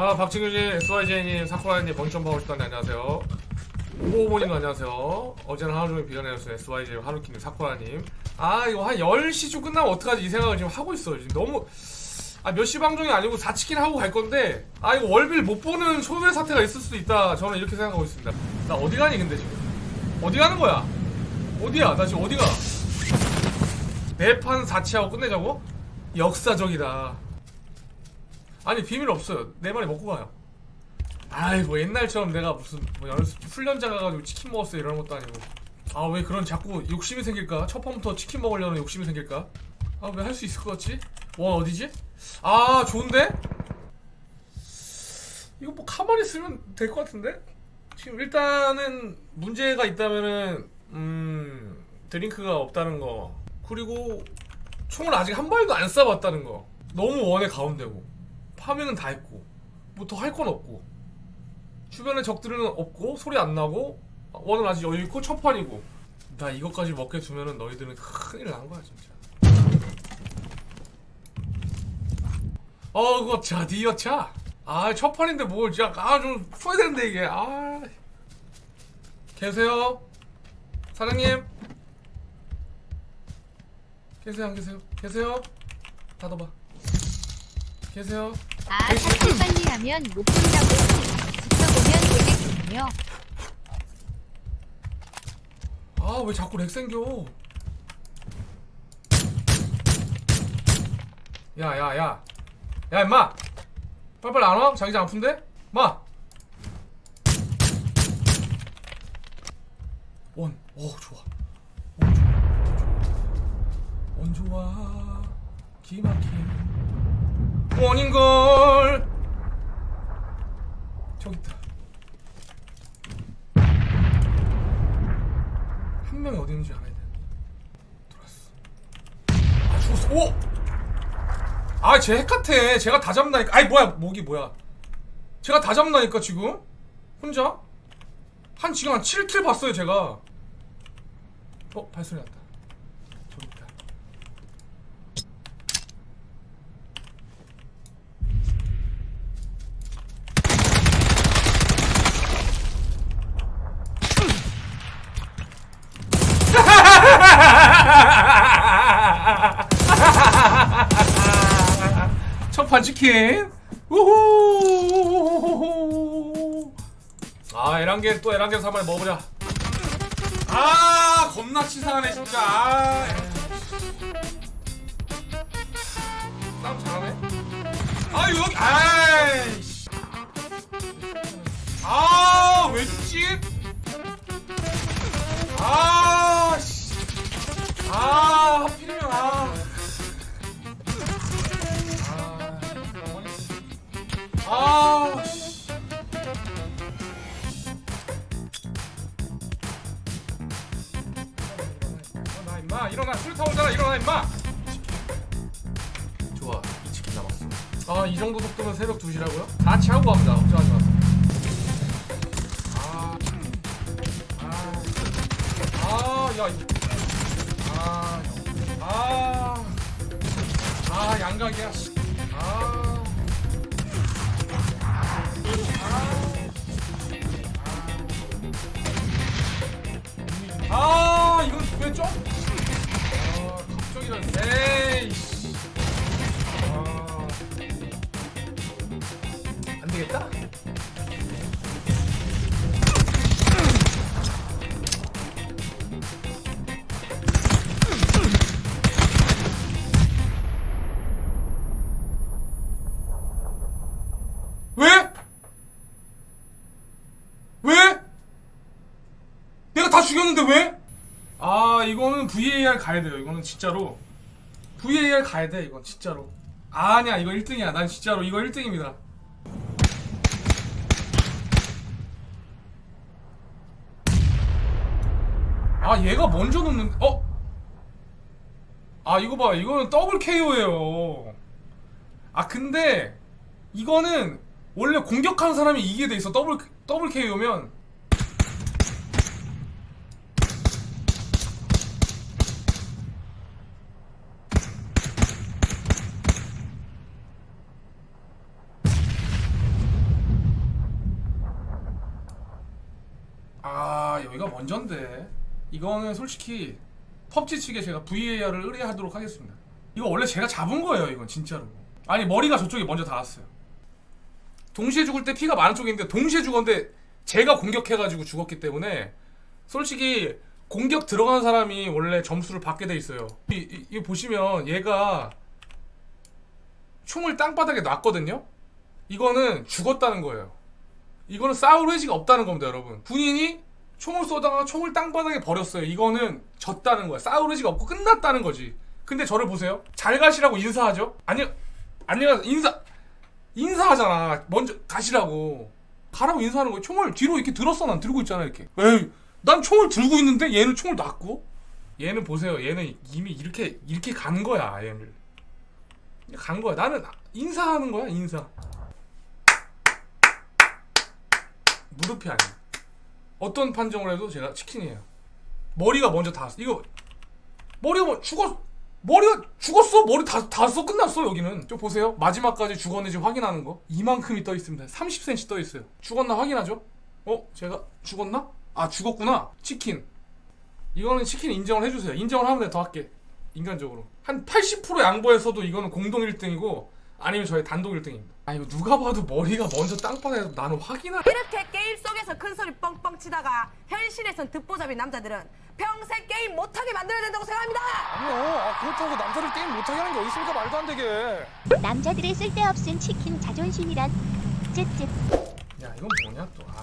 아 박진규님, SYJ님, 사쿠라님, 오셨다니 안녕하세요. 오보모님 안녕하세요. 어제는 하루 종일 내렸어요. SYJ, 하루키님, 사쿠라님. 아 이거 한 10시쯤 끝나면 어떡하지 이 생각을 지금 하고 있어요. 지금 너무 아 몇 시 방송이 아니고 4치킨 하고 갈 건데 아 이거 월빌 못 보는 소멸 사태가 있을 수도 있다. 저는 이렇게 생각하고 있습니다. 나 어디 가니 근데 지금? 어디 가는 거야? 어디야? 나 지금 어디가? 내판 4치하고 끝내자고? 역사적이다. 아니 비밀 없어요. 내 말이 먹고 가요. 아이 뭐 옛날처럼 내가 무슨 뭐 연습 훈련장 가가지고 치킨 먹었어 이런 것도 아니고. 아 왜 그런 자꾸 욕심이 생길까? 첫 번부터 치킨 먹으려는 욕심이 생길까? 아 왜 할 수 있을 것 같지? 와 어디지? 아 좋은데? 이거 뭐 가만히 쓰면 될 것 같은데? 지금 일단은 문제가 있다면은 음 드링크가 없다는 거 그리고 총을 아직 한 발도 안 쏴봤다는 거 너무 원의 가운데고 파밍은 다 했고 뭐 더 할 건 없고 주변에 적들은 없고 소리 안 나고 원은 아직 여유 있고 첫판이고. 나 이것까지 먹게 두면은 너희들은 큰일 난 거야 진짜. 어 그거 자 디어 차 아 첫판인데 뭘 진짜 아좀 써야 되는데 이게. 아. 계세요? 사장님? 계세요 안 계세요? 계세요? 닫아봐 계세요. 아, 사실 빨리 하면 못 본다고 지켜보면 되겠군요. 아 왜 자꾸 렉 생겨? 야 야 야. 야, 야 임마! 빨리빨리 안 와? 자기장 아픈데? 마! 원, 오 좋아. 원 좋아. 원 좋아. 기막힌 원인걸 저기 있다 한 명이 어디 있는지 알아야 돼. 들어왔어. 아 죽었어. 오. 아, 쟤 핵같아. 제가 다 잡나니까. 아이 뭐야, 목이 뭐야? 제가 다 잡나니까 지금 혼자 한 지금 한 7킬 봤어요, 제가. 어, 발소리 났다. 저기 있다. 첫판 치킨. 우후. 아 에란게 또 에란게 사마리 먹어보자. 아 겁나 치사하네 진짜. 아. 싸움 잘하네. 아 여기 아이씨. 아왜 죽지? 임마 일어나 술 타오잖아 일어나 임마 좋아 이 치킨 남았어 아 이 정도 속도면 새벽 2시라고요? 다 취하고 갑니다 걱정하지 마세요 아. 아. 아, 야, 이거. 아, 아, 아, 양각이야. 씨. 아, 아, 아, 이건 왜 좀? 아, 안 되겠다. 왜? 왜? 내가 다 죽였는데 왜? 아 이거는 VAR 가야 돼요. 이거는 진짜로. VAR 가야 돼 이건 진짜로. 아니야 이거 1등이야. 난 진짜로 이거 1등입니다. 아 얘가 먼저 놓는 어? 아 이거 봐. 이거는 더블 KO예요. 아 근데 이거는 원래 공격하는 사람이 이기게 돼 있어. 더블 더블 KO면 아 여기가 먼저인데. 이거는 솔직히 펍지 측에 제가 VAR을 의뢰하도록 하겠습니다. 이거 원래 제가 잡은 거예요 이건 진짜로. 아니 머리가 저쪽에 먼저 닿았어요. 동시에 죽을 때 피가 많은 쪽인데 동시에 죽었는데 제가 공격해가지고 죽었기 때문에 솔직히 공격 들어간 사람이 원래 점수를 받게 돼 있어요. 이, 이, 이 보시면 얘가 총을 땅바닥에 놨거든요? 이거는 죽었다는 거예요 이거는 싸울 의지가 없다는 겁니다, 여러분. 군인이 총을 쏘다가 총을 땅바닥에 버렸어요. 이거는 졌다는 거야. 싸울 의지가 없고 끝났다는 거지. 근데 저를 보세요. 잘 가시라고 인사하죠? 아니, 안녕, 인사, 인사하잖아. 먼저 가시라고. 가라고 인사하는 거야. 총을 뒤로 이렇게 들었어. 난 들고 있잖아, 이렇게. 에이, 난 총을 들고 있는데 얘는 총을 놨고? 얘는 보세요. 얘는 이미 이렇게, 이렇게 간 거야, 얘를. 간 거야. 나는 인사하는 거야, 인사. 무릎이 아니야. 어떤 판정을 해도 제가 치킨이에요. 머리가 먼저 닿았어. 이거 머리가 뭐 죽었 머리가 죽었어. 머리 다 닿았어. 끝났어 여기는. 좀 보세요. 마지막까지 죽었는지 확인하는 거. 이만큼이 떠 있습니다. 30cm 떠 있어요. 죽었나 확인하죠. 어? 제가 죽었나? 아 죽었구나. 치킨. 이거는 치킨 인정을 해주세요. 인정을 하면 더 할게. 인간적으로. 한 80% 양보해서도 이거는 공동 1등이고 아니면 저의 단독 1등입니다. 아 이거 누가 봐도 머리가 먼저 땅바닥에서 나는 확인하. 이렇게 게임 속에서 큰 소리 뻥뻥 치다가 현실에선 듣보잡인 남자들은 평생 게임 못하게 만들어야 된다고 생각합니다. 아니요. 아, 그렇다고 남자를 게임 못하게 하는 게 어디 있습니까? 말도 안 되게. 남자들의 쓸데없은 치킨 자존심이란 쯧쯧 야 이건 뭐냐 또. 아.